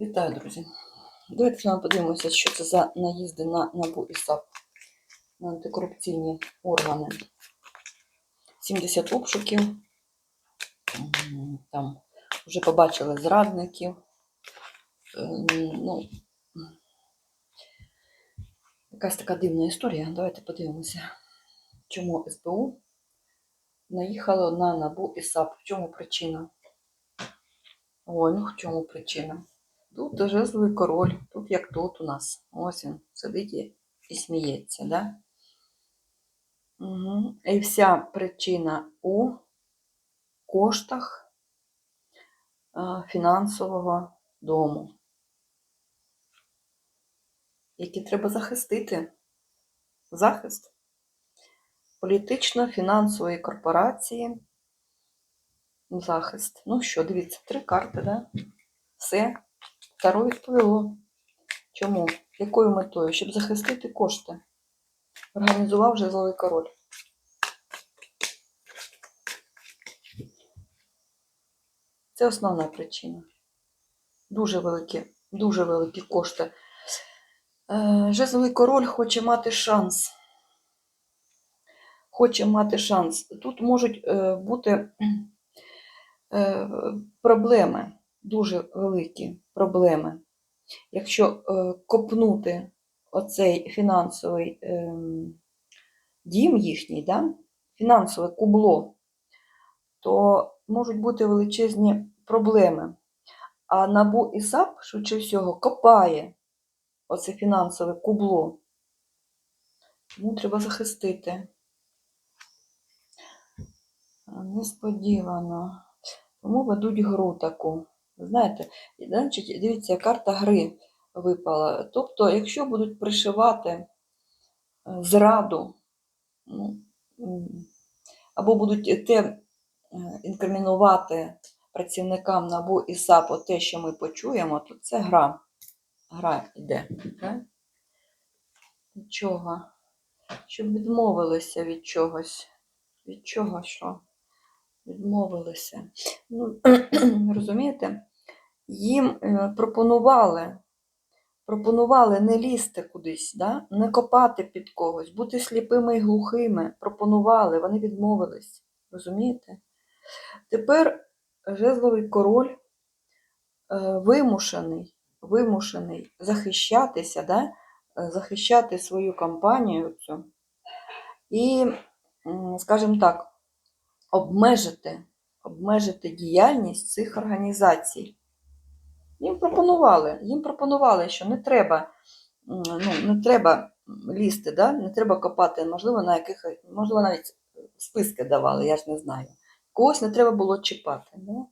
Вітаю, друзі. Давайте з вами подивимося, що це за наїзди на НАБУ і САП на антикорупційні органи. 70 обшуків. Там вже побачили зрадників. Ем, Ну, якась така дивна історія. Давайте подивимося, чому СБУ наїхало на НАБУ і САП. В чому причина? Ой, ну в чому причина? Тут жезловий король, тут як тут у нас. Ось він сидить і, сміється, да? Угу. І вся причина у коштах е, фінансового дому, які треба захистити. Захист політично-фінансової корпорації. Захист. Ну що, дивіться, три карти, да? Все. Таро відповіло. Чому? Якою метою? Щоб захистити кошти. Організував жезловий король. Це основна причина. Дуже великі, дуже великі кошти. Е, Жезловий король хоче мати шанс. Хоче мати шанс. Тут можуть е, бути е, проблеми, дуже великі проблеми. Якщо е, копнути оцей фінансовий ем, дім їхній, да? фінансове кубло, то можуть бути величезні проблеми. А НАБУ і САП, швидше всього, копає оце фінансове кубло. Тому треба захистити. Несподівано. Тому ведуть гру таку. Знаєте, значить, дивіться, карта гри випала. Тобто, якщо будуть пришивати е, зраду, ну, або будуть те е, інкримінувати працівникам НАБУ і САПО те, що ми почуємо, то це гра. Гра йде. Від чого? Щоб відмовилися від чогось. Від чого що? Відмовилися. Ну, розумієте, їм е, пропонували, пропонували не лізти кудись, да? не копати під когось, бути сліпими і глухими. Пропонували, вони відмовились. Розумієте? Тепер жезловий король е, вимушений, вимушений захищатися, да? е, захищати свою кампанію цю і, скажімо так, обмежити, обмежити діяльність цих організацій. Їм пропонували, їм пропонували, що не треба, ну, не треба лізти, да? не треба копати, можливо, на яких, можливо, навіть списки давали, я ж не знаю. Когось не треба було чіпати. Да?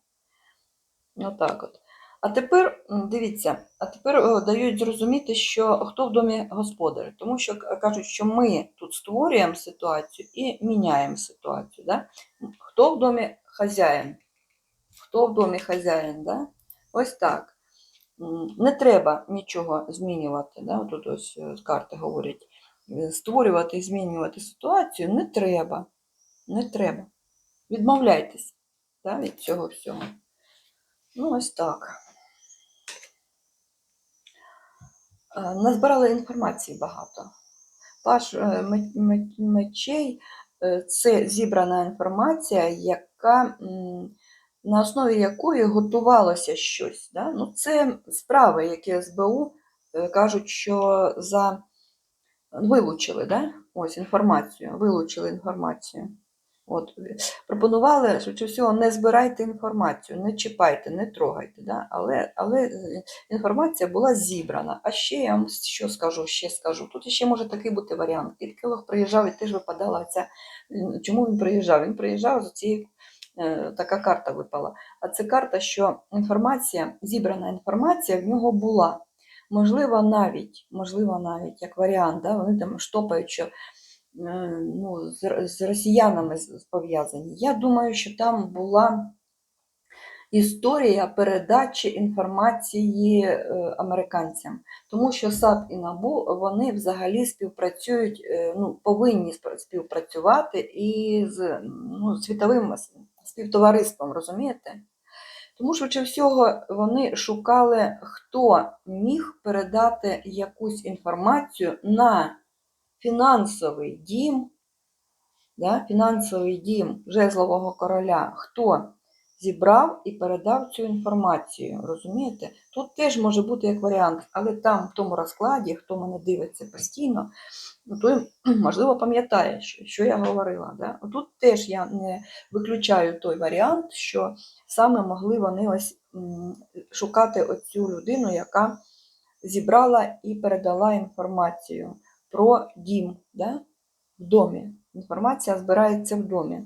Отак от. А тепер, дивіться, а тепер дають зрозуміти, що хто в домі господар, тому що кажуть, що ми створюємо ситуацію і міняємо ситуацію. Да? Хто в домі хазяїн? Хто в домі хазяїн? Да? Ось так. Не треба нічого змінювати. Да? Тут ось е, карти говорять. е, Створювати і змінювати ситуацію не треба. Не треба. Відмовляйтесь да, від цього всього. Ну, ось так. Е, Назбирали інформації багато. Паш е, ме- ме- мечей е, це зібрана інформація, яка, на основі якої готувалося щось. Да? Ну, це справи, які СБУ е, кажуть, що за... вилучили да? Ось інформацію, вилучили інформацію. От, е, пропонували, швидше всього, не збирайте інформацію, не чіпайте, не трогайте. Да? Але, але е, інформація була зібрана. А ще я вам що скажу, ще скажу. Тут ще може такий бути варіант. Кіт приїжджав і теж випадала ця. Чому він приїжджав? Він приїжджав з цією. е, Така карта випала. А це карта, що інформація, зібрана інформація в нього була. Можливо, навіть, можливо, навіть як варіант, да, вони там штопають, що ну, з, з росіянами пов'язані. Я думаю, що там була історія передачі інформації е, американцям, тому що САП і НАБУ вони взагалі співпрацюють, е, ну, повинні співпрацювати і з ну, світовим співтовариством, розумієте? Тому швидше всього вони шукали, хто міг передати якусь інформацію на фінансовий дім, да, фінансовий дім жезлового короля, хто зібрав і передав цю інформацію. Розумієте? Тут теж може бути як варіант, але там, в тому розкладі, хто мене дивиться постійно, ну, той, можливо, пам'ятає, що, що я говорила. Да? Тут теж я не виключаю той варіант, що саме могли вони ось шукати оцю людину, яка зібрала і передала інформацію про дім да? в домі. Інформація збирається в домі.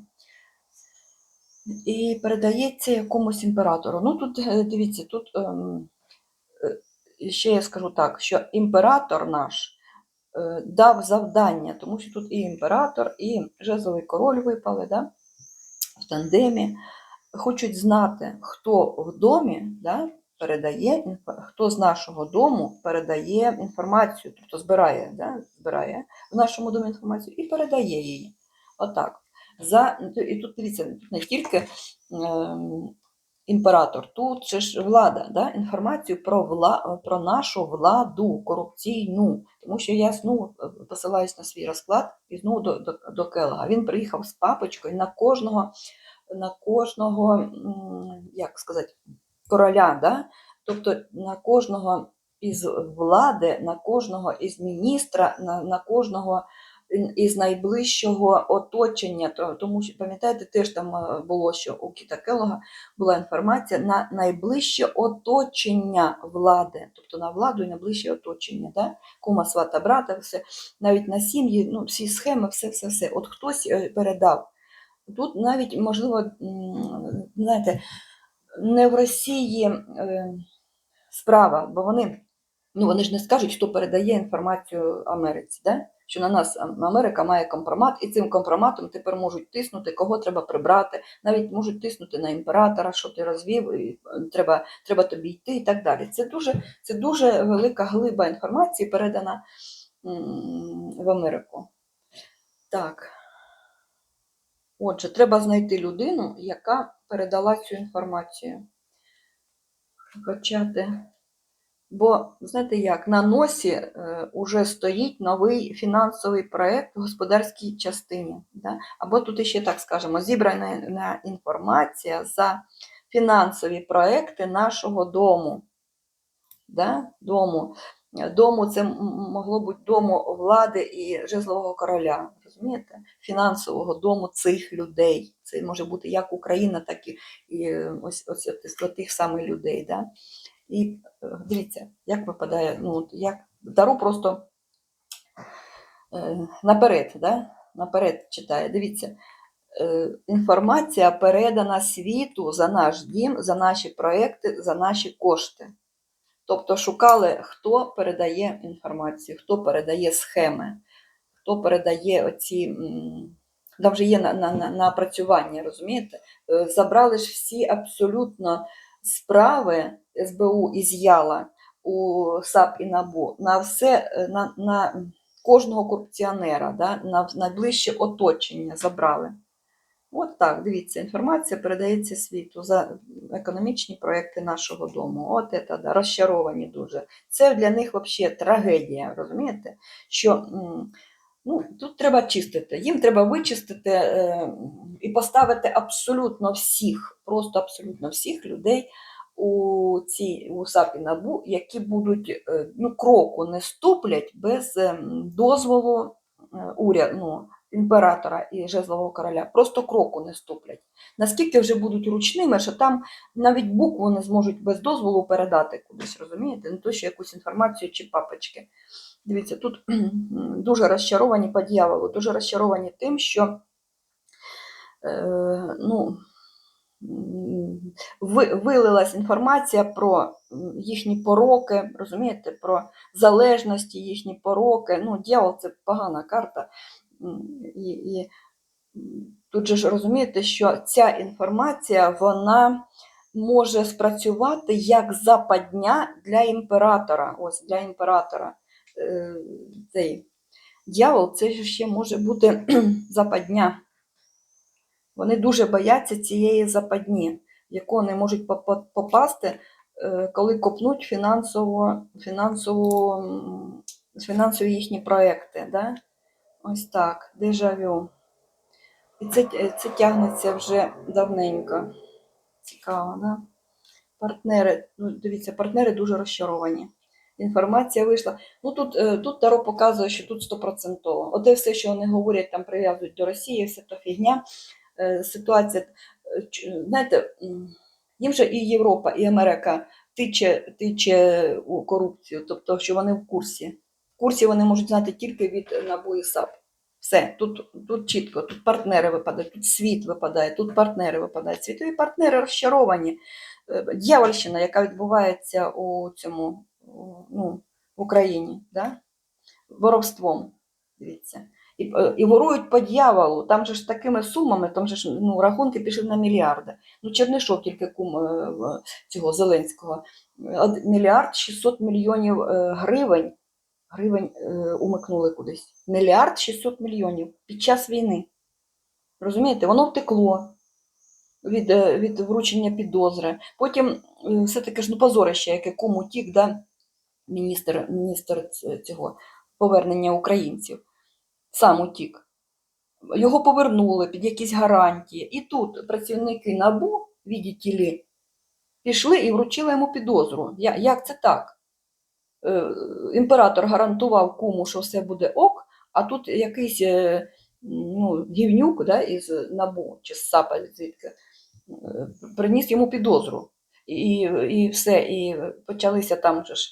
І передається якомусь імператору. Ну тут е, дивіться, тут ем, е, ще я скажу так, що імператор наш е, дав завдання, тому що тут і імператор, і жезловий король випали да? в тандемі. Хочуть знати, хто в домі да, передає, хто з нашого дому передає інформацію, тобто збирає, да, збирає в нашому домі інформацію і передає її. Отак. За, і тут дивіться, тут не тільки ем, імператор, тут же ж влада, да? інформацію про, вла, про нашу владу корупційну. Тому що я знову е, посилаюсь на свій розклад і знову до, до, до Келога. Він приїхав з папочкою на кожного, на кожного, як сказати, короля, да? тобто на кожного із влади, на кожного із міністра, на, на кожного із найближчого оточення, тому що пам'ятаєте, теж там е, було, що у Кіта Келога була інформація на найближче оточення влади, тобто на владу і найближче оточення, да? кума, свата, брата, все, навіть на сім'ї, ну, всі схеми, все, все, все. От хтось е, передав. Тут навіть, можливо, знаєте, не в Росії е, справа, бо вони, ну, вони ж не скажуть, хто передає інформацію Америці, да? що на нас Америка має компромат, і цим компроматом тепер можуть тиснути, кого треба прибрати, навіть можуть тиснути на імператора, що ти розвів, і е, треба, треба тобі йти і так далі. Це дуже, це дуже велика глиба інформації передана в Америку. Так. Отже, треба знайти людину, яка передала цю інформацію. Почати. Бо, знаєте як, на носі е, уже стоїть новий фінансовий проєкт в господарській частині. Да? Або тут ще так скажемо, зібрана інформація за фінансові проекти нашого дому. Да? Дому. Дому це могло бути дому влади і жезлового короля. Розумієте? Фінансового дому цих людей. Це може бути як Україна, так і, і е, ось, ось, ось, тих самих людей. Да? І е, дивіться, як випадає, ну, як Таро просто е, наперед, да? наперед читає. Дивіться, е, інформація передана світу за наш дім, за наші проекти, за наші кошти. Тобто шукали, хто передає інформацію, хто передає схеми, хто передає оці. Там вже є на, на, на, напрацювання, розумієте? Е, Забрали ж всі абсолютно справи СБУ із'яла у САП і НАБУ на все, е, на, на кожного корупціонера, да? на найближче оточення забрали. От так, дивіться, інформація передається світу за економічні проекти нашого дому. От це, да, розчаровані дуже. Це для них взагалі трагедія, розумієте? Що ну, тут треба чистити. Їм треба вичистити е, і поставити абсолютно всіх, просто абсолютно всіх людей у цій у САПі НАБУ, які будуть е, ну, кроку не ступлять без ем, дозволу е, уряд, ну, імператора і жезлового короля. Просто кроку не ступлять. Наскільки вже будуть ручними, що там навіть букву не зможуть без дозволу передати кудись, розумієте? Не то, що якусь інформацію чи папочки. Дивіться, тут дуже розчаровані по дьяволу, дуже розчаровані тим, що е, ну, ви- вилилась інформація про їхні пороки, розумієте, про залежності, їхні пороки. Ну, дьявол це погана карта. І, і тут же ж розумієте, що ця інформація вона може спрацювати як западня для імператора. Ось для імператора. Е, Цей дьявол це ще може бути западня. Вони дуже бояться цієї западні. в яку не можуть попасти, е, коли копнуть фінансово, фінансово, фінансові їхні проекти. Да? Ось так, дежавю. І це, це тягнеться вже давненько. Цікаво, да? Партнери, ну дивіться, партнери дуже розчаровані. Інформація вийшла. Ну тут, е, тут Таро показує, що тут стопроцентово. Оте все, що вони говорять, там прив'язують до Росії, все то фігня. Е, Ситуація, е, знаєте, їм же і Європа, і Америка тиче, тиче у корупцію, тобто, що вони в курсі. Курсі вони можуть знати тільки від НАБУ і САП. Все, тут, тут чітко, тут партнери випадають, тут світ випадає, тут партнери випадають. Світові партнери розчаровані. Е, Дьявольщина, яка відбувається у цьому ну, в Україні, да? воровством. Дивіться. І, е, і ворують по дьяволу. Там же ж такими сумами, там же ж ну, рахунки пішли на мільярди. Ну, Чернишов тільки кум е, цього Зеленського. Мільярд 600 мільйонів гривень, гривень е, умикнули кудись. Мільярд 600 мільйонів під час війни. Розумієте, воно втекло від, е, від вручення підозри. Потім е, все-таки ж ну, позорище, яке кому тік, да? міністр, міністр цього повернення українців. Сам утік. Його повернули під якісь гарантії. І тут працівники НАБУ, відділі, пішли і вручили йому підозру. Як це так? Е, Імператор гарантував куму, що все буде ок, а тут якийсь е, ну, гівнюк да, із НАБУ чи з САПа звідки е, приніс йому підозру. І, і все, і почалися там же ж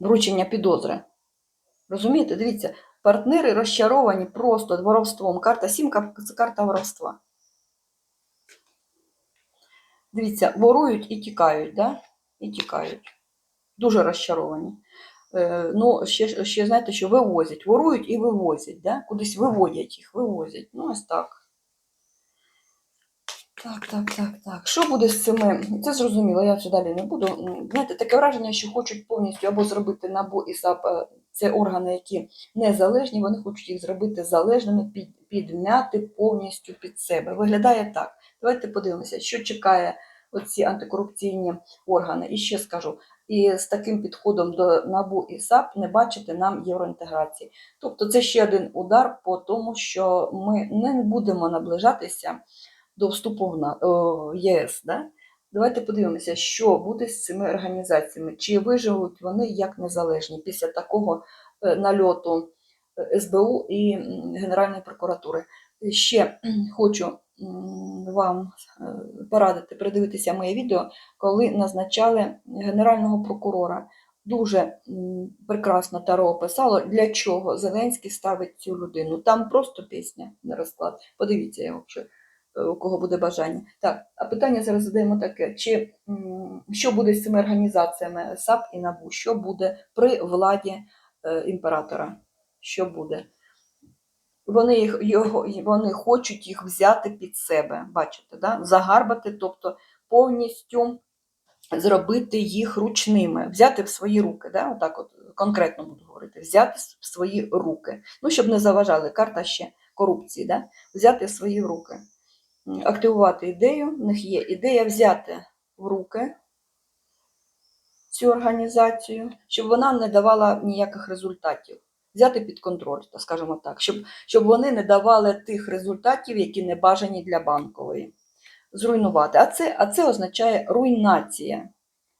вручення підозри. Розумієте, дивіться, партнери розчаровані просто воровством. Карта сімка це карта воровства. Дивіться, ворують і тікають, да? І тікають. Дуже розчаровані. Е, ну, ще, ще знаєте, що вивозять, ворують і вивозять, да? кудись виводять їх, вивозять. Ну, ось так. Так, так, так, так. Що буде з цими? Це зрозуміло, я вже далі не буду. Знаєте, таке враження, що хочуть повністю або зробити НАБУ і САП, е, це органи, які незалежні, вони хочуть їх зробити залежними, під, підмяти повністю під себе. Виглядає так. Давайте подивимося, що чекає оці антикорупційні органи. І ще скажу, і з таким підходом до НАБУ і САП не бачити нам євроінтеграції. Тобто це ще один удар по тому, що ми не будемо наближатися до вступу в ЄС. Да? Давайте подивимося, що буде з цими організаціями, чи виживуть вони як незалежні після такого е, нальоту е, СБУ і Генеральної прокуратури. Ще хочу вам е, порадити передивитися моє відео, коли назначали генерального прокурора. Дуже прекрасно Таро описало, для чого Зеленський ставить цю людину. Там просто пісня на розклад. Подивіться його, якщо е, у кого буде бажання. Так, а питання зараз задаємо таке: чи що буде з цими організаціями САП і НАБУ? Що буде при владі е, імператора? Що буде? Вони їх його вони хочуть їх взяти під себе, бачите, да? загарбати, тобто повністю зробити їх ручними, взяти в свої руки. Да? Отак от конкретно буду говорити, взяти в свої руки. Ну, щоб не заважали, карта ще корупції, да? взяти в свої руки, активувати ідею. В них є ідея взяти в руки цю організацію, щоб вона не давала ніяких результатів. Взяти під контроль, скажімо так, щоб, щоб вони не давали тих результатів, які не бажані для банкової. Зруйнувати. А це, а це означає руйнація.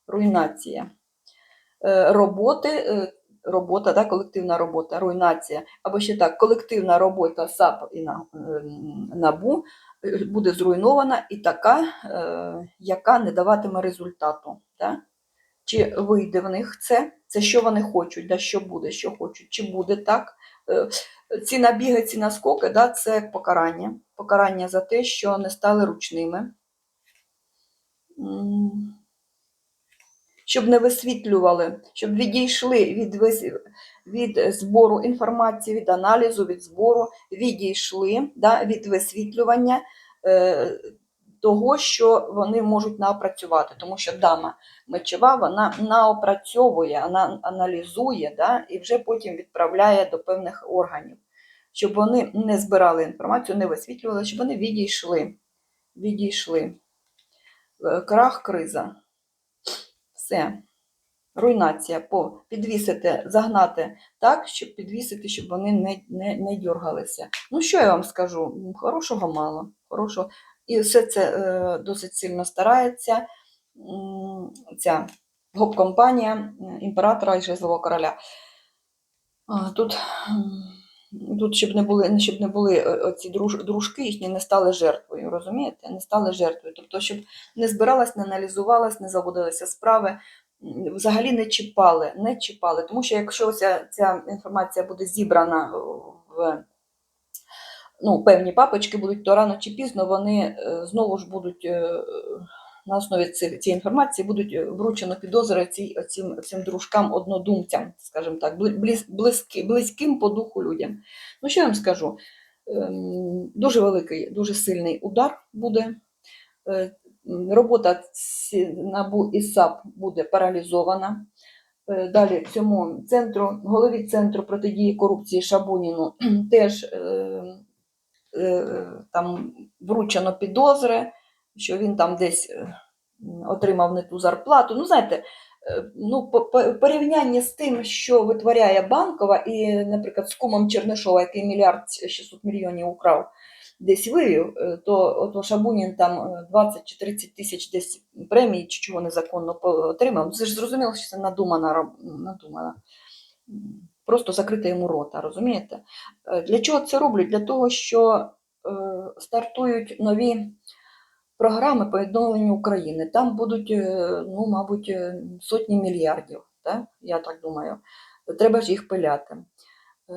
Руйнація Е, роботи, е, робота, да, колективна робота, руйнація. Або ще так, колективна робота САП і е, НАБУ буде зруйнована і така, яка не даватиме результату. Да? Чи вийде в них це? Це що вони хочуть, да, що буде, що хочуть, чи буде так. Е, Ці набіги, ці наскоки, да, це покарання. Покарання за те, що не стали ручними. Щоб не висвітлювали, щоб відійшли від, від збору інформації, від аналізу, від збору, відійшли да, від висвітлювання е, того, що вони можуть наопрацювати. Тому що дама мечова вона наопрацьовує, вона аналізує да, і вже потім відправляє до певних органів, щоб вони не збирали інформацію, не висвітлювали, щоб вони відійшли відійшли. Е, Крах, криза. Все. Руйнація. По підвісити, загнати так, щоб підвісити, щоб вони не, не, не дергалися. Ну, що я вам скажу? Хорошого мало. Хорошого. І все це е, досить сильно старається. Ця гоп-компанія імператора і Жезлового короля. Тут, тут щоб не були, щоб не були е, оці друж, дружки їхні, не стали жертвою, розумієте? Не стали жертвою. Тобто, щоб не збиралась, не аналізувалась, не заводилися справи, взагалі не чіпали, не чіпали. Тому що якщо ця, ця інформація буде зібрана в ну, певні папочки будуть, то рано чи пізно вони е, знову ж будуть е, на основі цих, цієї інформації будуть е, вручено підозри ці, цим, цим дружкам однодумцям, скажімо так, бли- близ, близькі, близьким по духу людям. Ну, що я вам скажу? Ем, Дуже великий, дуже сильний удар буде. Робота НАБУ і САП буде паралізована. Далі цьому центру, голові центру протидії корупції Шабуніну теж е, е, там вручено підозри, що він там десь е, отримав не ту зарплату. Ну, знаєте, е, ну, по- по- порівняння з тим, що витворяє банкова, і, наприклад, з кумом Чернишова, який мільярд 600 мільйонів украв, десь вивів, е, то ото Шабунін там е, 20 чи 30 тисяч десь премії чи чого незаконно отримав. Ну, Це ж зрозуміло, що це надумана, надумана. Просто закрити йому рота, розумієте? Е, Для чого це роблять? Для того, що е, стартують нові програми по відновленню України. Там будуть, е, ну, мабуть, сотні мільярдів, так? я так думаю. Треба ж їх пиляти.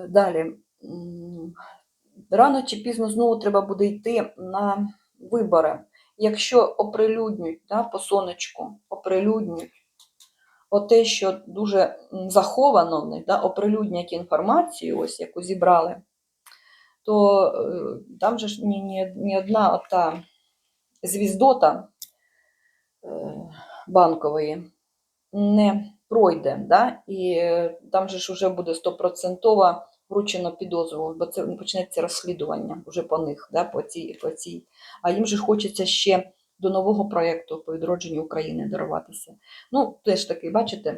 Далі. Рано чи пізно знову треба буде йти на вибори. Якщо оприлюднюють да, по сонечку, оприлюднюють оте, що дуже заховано в них, да, оприлюднять інформацію, ось яку зібрали, то е, там же ж ні, ні, ні одна ота звіздота е, банкової не пройде. Да? І е, там же ж вже буде стопроцентово вручено підозру, бо це почнеться розслідування вже по них, да? по, цій, по цій. А їм же хочеться ще до нового проєкту по відродженню України даруватися. Ну, теж таки, бачите,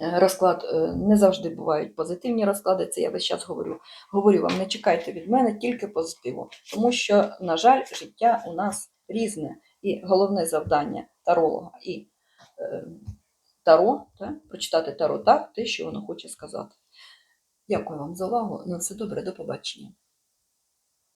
е, розклад е, не завжди бувають позитивні розклади, це я весь час говорю. Говорю вам, не чекайте від мене тільки позитиву, тому що, на жаль, життя у нас різне. І головне завдання таролога і е, таро, так? прочитати таро так, те, що воно хоче сказати. Дякую вам за увагу. На все добре, до побачення.